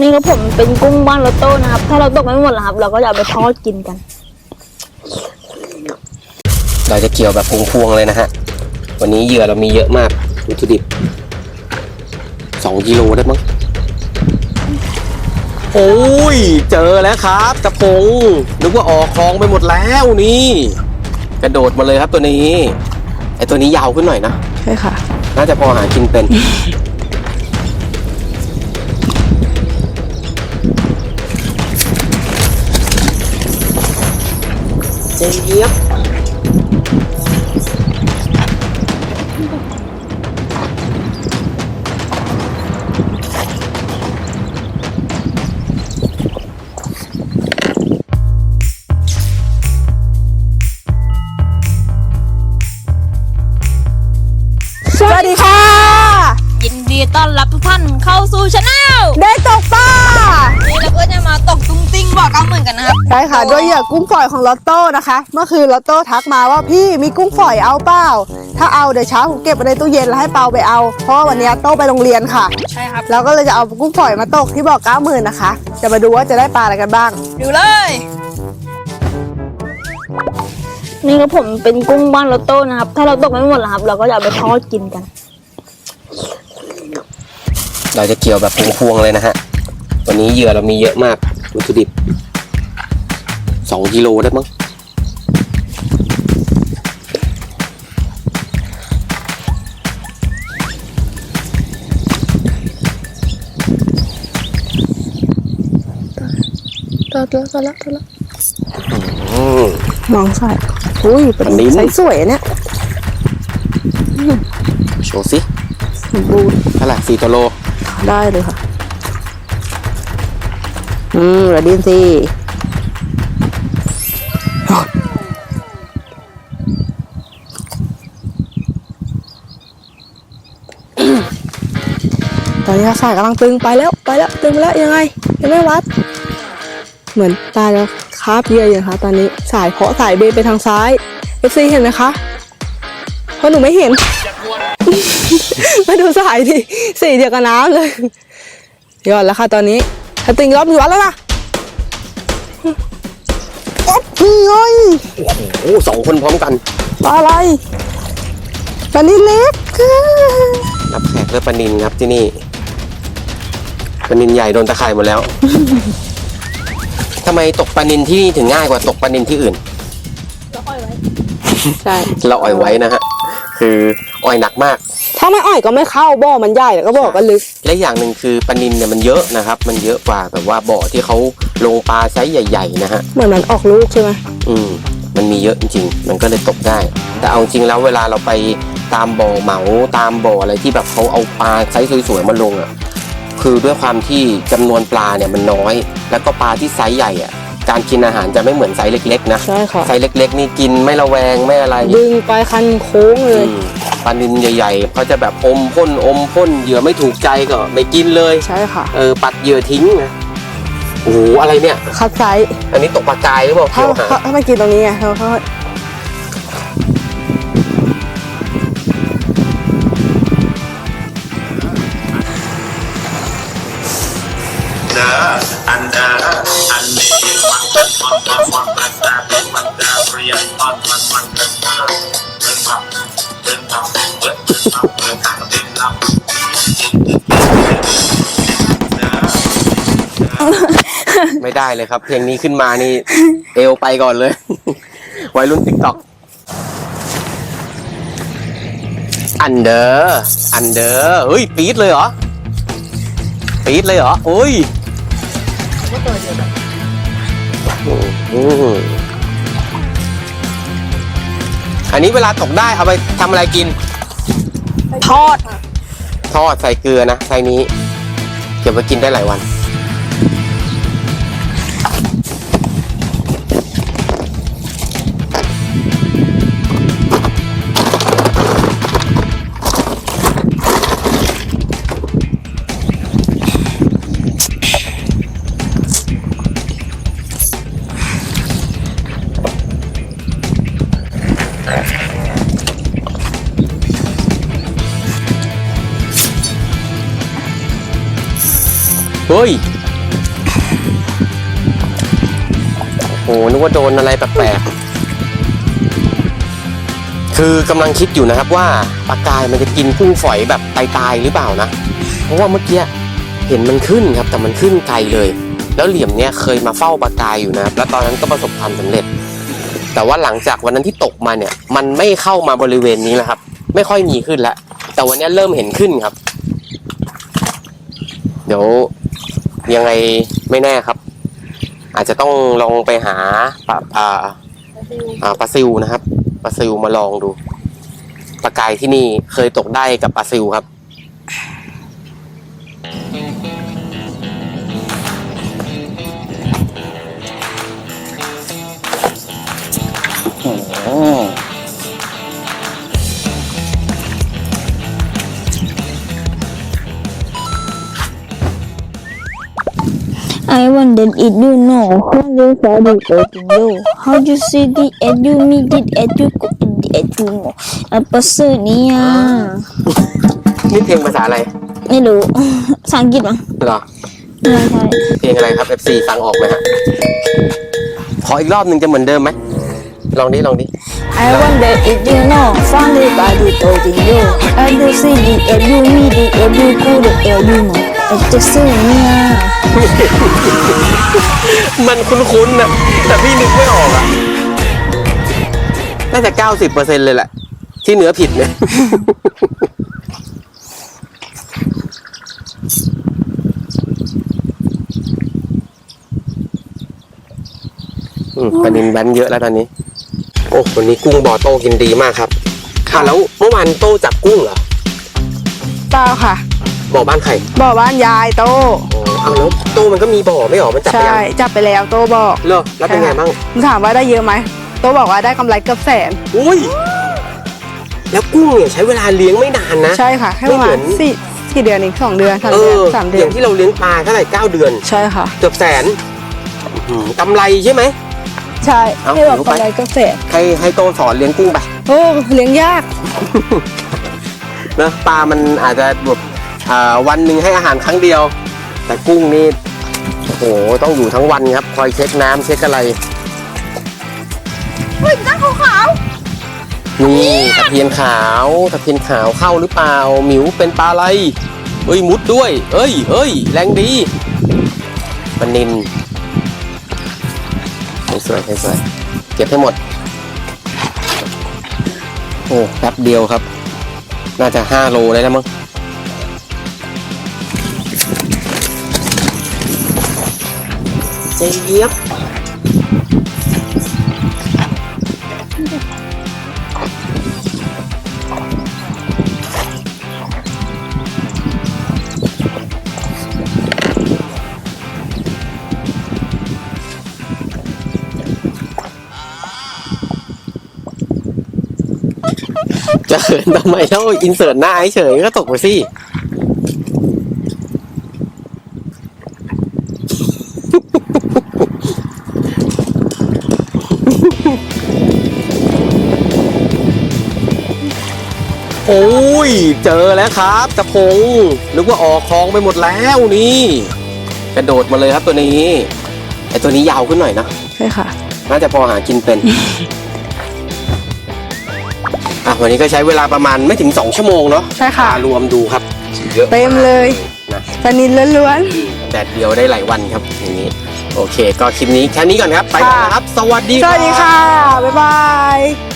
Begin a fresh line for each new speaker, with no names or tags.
นี่ก็ผมเป็นกุ้งบ้านโรโต้นะครับ ถ้าเราตกไม่หมดนะครับ เราก็จะเอาไปทอดกินกัน
เราจะเกี่ยวแบบพวงๆเลยนะฮะ วันนี้เหยื่อเรามีเยอะมากวัตถุดิบสองกิโลได้มั้ง โอ้ย เจอแล้วครับกระพงนึกว่าออกคลองไปหมดแล้วนี่ กระโดดมาเลยครับตัวนี้ ไอตัวนี้ยาวขึ้นหน่อยนะ
ใช่ค่ะ
น่าจะพอหากินเป็น เจี๊ยบ
สวัสดีค่ะ
ยินดีต้อนรับทุกท่านเข้าสู่ช anel
ได้ตกปลา
นี่เรา ก็จะมาตกตุ้งติ้งบ่อเก้าหมื่นกันนะครับ
ใช่ค่ะด้วยเหยื่อกุ้งฝอยของลอตโต้นะคะ เมื่อคืนลอตโต้ทักมาว่าพี่มีกุ้งฝอยเอาเปล่า ถ้าเอาเดี๋ยวเช้าผมเก็บไว้ในตู้เย็นแล้วให้เปาไปเอา เพราะว่าวันนี้โต้ไปโรงเรียนค่ะ
ใช่ครับ
เราก็เลยจะเอากุ้งฝอยมาตกที่บ่อเก้าหมื่นนะคะ จะมาดูว่าจะได้ปลาอะไรกันบ้าง
ดูเลย นี่ก็ผมเป็นกุ้งบ้านโรโต้นะครับ ถ้าเราตกไม่หมดนะครับ เราก็จะเอาไปทอดกินกัน
เราจะเกี่ยวแบบพวงๆเลยนะฮะ วันนี้เหยื่อเรามีเยอะมากวัตถุดิบสองกิโลได้มั้ง
ตัวตัวตัวละตัวละ
อืม
มองใส่อุ้ยเป็น
อันนี้
ไซส์สวยอะเนี่ย
โชว์สิ
สมบูรณ์
เท่าไหร่สี่ตัวโล
ได้เลยค่ะ อืมระดินสิตอนนี้สายกำลังตึงไปแล้วไปแล้วตึงไปแล้วยังไงยังไม่วัด เหมือนตาจะคาบเหยื่ออยู่นะคะตอนนี้สายเพาะสายเบนไปทางซ้ายเอฟซีเห็นไหมคะเพราะหนูไม่เห็น มาดูสายดิสีเดียวกับน้ำเลยยอดแล้วค่ะตอนนี้ ถ้าตึงรอบอยู่วัดแล้วนะอ๊อบนี่ไง
โอ้สองคนพร้อมกัน
ปลาอะไรปลานี้เล็กค่ะ
รับแขกเลือปลานินครับที่นี่ปลานินใหญ่โดนตะข่ายหมดแล้วทำไมตกปลานินที่นี่ถึงง่ายกว่าตกปลานินที่อื่น
ใช่
เราอ่อยไว้นะฮะ คืออ่อยหนักมาก
ถ้าไม่อ่อยก็ไม่เข้าบ่อมันใหญ่แล้วก็บ่อก็ลึก
และอย่างหนึ่งคือปลานินเนี่ยมันเยอะนะครับ มันเยอะกว่าแบบว่าบ่อที่เขาลงปลาไซส์ใหญ่ ๆ นะฮะ
เหมือนมันออกลูกใช่ไหม
อืม มันมีเยอะจริงๆ มันก็เลยตกได้ แต่เอาจริงแล้วเวลาเราไปตามบ่อเหมาตามบ่ออะไรที่แบบเขาเอาปลาไซส์สวยๆมาลงอะ คือด้วยความที่จำนวนปลาเนี่ยมันน้อย แล้วก็ปลาที่ไซส์ใหญ่อะ การกินอาหารจะไม่เหมือนไซส์เล็กๆนะ
ใช่ค่ะ
ไซส์เล็ก ๆ นี่กินไม่ระแวงไม่อะไร
ดึงไปคันโค้งเล
อื
ย
มปลานินใหญ่ๆเขาจะแบบอมพ่นอมพ่นเหยื่อไม่ถูกใจก็ไม่กินเลย
ใช่ค่ะ
เออปัดเหยื่อทิ้งนะโอ้โหอะไรเนี่ย
คัดไซส์
อันนี้ตกปลากายหรือเปล่า
ถ้า
เกี่ยวหาง
ถ้าถ้าไม่กินตรงนี้ไงเขาเขา
เดออันเดออันนี้มันเป็นมันมันมันมันแต่เป็นมันแต่เรียนมันมันมันเป็นมาเป็นมาเป็นมาเป็นมาเป็นทางเป็นลำ
ไม่ได้เลยครับ เพลงนี้ขึ้นมานี่ เอวไปก่อนเลยวัยรุ่นติ๊กต็อกอันเดอร์ อันเดอร์ เฮ้ย ปี๊ดเลยเหรอ ปี๊ดเลยเหรอ โอ้ย อืมอันนี้เวลาตกได้เอาไปทำอะไรกิน
ทอด
ทอดใส่เกลือนะไซนี้ เก็บไว้กินได้หลายวัน เฮ้ย โอ้นึกว่าโดนอะไรแปลกๆ คือกำลังคิดอยู่นะครับว่าปลากายมันจะกินกุ้งฝอยแบบตายๆหรือเปล่านะ เพราะว่าเมื่อกี้เห็นมันขึ้นครับ แต่มันขึ้นไกลเลย แล้วเหลี่ยมเนี้ยเคยมาเฝ้าปลากายอยู่นะแล้วตอนนั้นก็ประสบความสำเร็จ แต่ว่าหลังจากวันนั้นที่ตกมาเนี่ย มันไม่เข้ามาบริเวณนี้แล้วครับ ไม่ค่อยมีขึ้นแล้วแต่วันนี้เริ่มเห็นขึ้นครับ เดี๋ยว ยังไงไม่แน่ครับ อาจจะต้องลองไปหาปลาปลาอ่าปลาซิวนะครับปลาซิวมาลองดูปลากายที่นี่เคยตกได้กับปลาซิวครับ
I wonder if you know how you saw the audio. How you see the edu me did edu go in the edu mo. อัปสเนี่ย
นี่เพลงภาษาอะไร
ไม่รู้ภาษาอังกฤษมั้ง
เหรอ
ใช่ใช่
เพลงอะไรครับ FC ฟังออกไหมฮะขออีกรอบหนึ่งจะเหมือนเดิมไหมลองดิลองดิ
I wonder if you know found the body audio. I do see the edu me the edu go the edu mo. อัปสเนี่ย
มันคุ้นๆนะแต่พี่นึกไม่ออกอะน่าจะเก้าสิบเปอร์เซ็นเลยแหละ ที่เหนือผิดเนี่ย อืมประเด็นแบนเยอะแล้วตอนนี้ โอ้วันนี้กุ้งบ่อโตกินดีมากครับ ค่ะแล้วเมื่อวานโตจับกุ้งเหรอ
เปล่าค่ะ
บ่อบ้านใคร
บอกบ้านยายโต
โอ้เอาแล้วโตมันก็มีบ่อไม่หรอมันจับไป
ใช่
ยัง
จับไปแล้วโตบอก
เหรอแล้วเป็นไงบ้าง
ถามว่าได้เยอะไหมโตบอกว่าได้กำไรเกือบแสน
อุ้ยแล้วกุ้งเนี่ยใช้เวลาเลี้ยงไม่นานนะ
ใช่ค่ะแค่ประมา
ไม่เหมื
ณ
อน
สี่สี่เดือนเองสองเดือนสาม
เอ
เดือน
อ
สามเดื
อ
อน
ย่างที่เราเลี้ยงปลาเท่าไหร่เก้าเดือน
ใช่ค่ะ
เกือบแสนอื้อหือกำไรใช่ไหม
ใช่
เอา
ที่บอก
รู้ไป
กำไรเกือบแสน
ให้ให้โตสอนเลี้ยงกุ้งไป
โอ้เลี้ยงยาก
นะปลามันอาจจะแบบอ่า วันหนึ่งให้อาหารครั้งเดียว แต่กุ้งนี่โอ้โหต้องอยู่ทั้งวันครับ คอยเช็คน้ำเช็คอะไรเฮ้ยน้ำขาวนี่ตะเพียนขาวตะเพียนขาวเข้าหรือเปล่า หมิวเป็นปลาอะไรเอ้ยมุดด้วย เอ้ยเอ้ยแรงดีปลานินสวยๆสวยๆเก็บให้หมด โอ้แป๊บเดียวครับ น่าจะห้าโลได้แล้วมั้ง เจี๊ยบจะเขินทำไมแล้วอินเสิร์ตหน้าเฉยก็ตกไปสิ โอ้ย เจอแล้วครับตะพงนึกว่าออกคลองไปหมดแล้วนี่ กระโดดมาเลยครับตัวนี้ไอตัวนี้ยาวขึ้นหน่อยนะ
ใช่ค่ะ
น่าจะพอหากินเป็นอะวันนี้ก็ใช้เวลาประมาณไม่ถึง 2 ชั่วโมงเนาะ
ใช่ค่ะ
ปลารวมดูครับเยอะ
เต็มเลย
นะ
ปลานินล้วน
แดดเดียวได้หลายวันครับอย่างนี้ โอเค ก็คลิปนี้แค่นี้ก่อนครับ ไปก่อนนะครับ สวัสดี
ๆ
ค
ส
รับ
วัสดีค่ะ บ๊ายบาย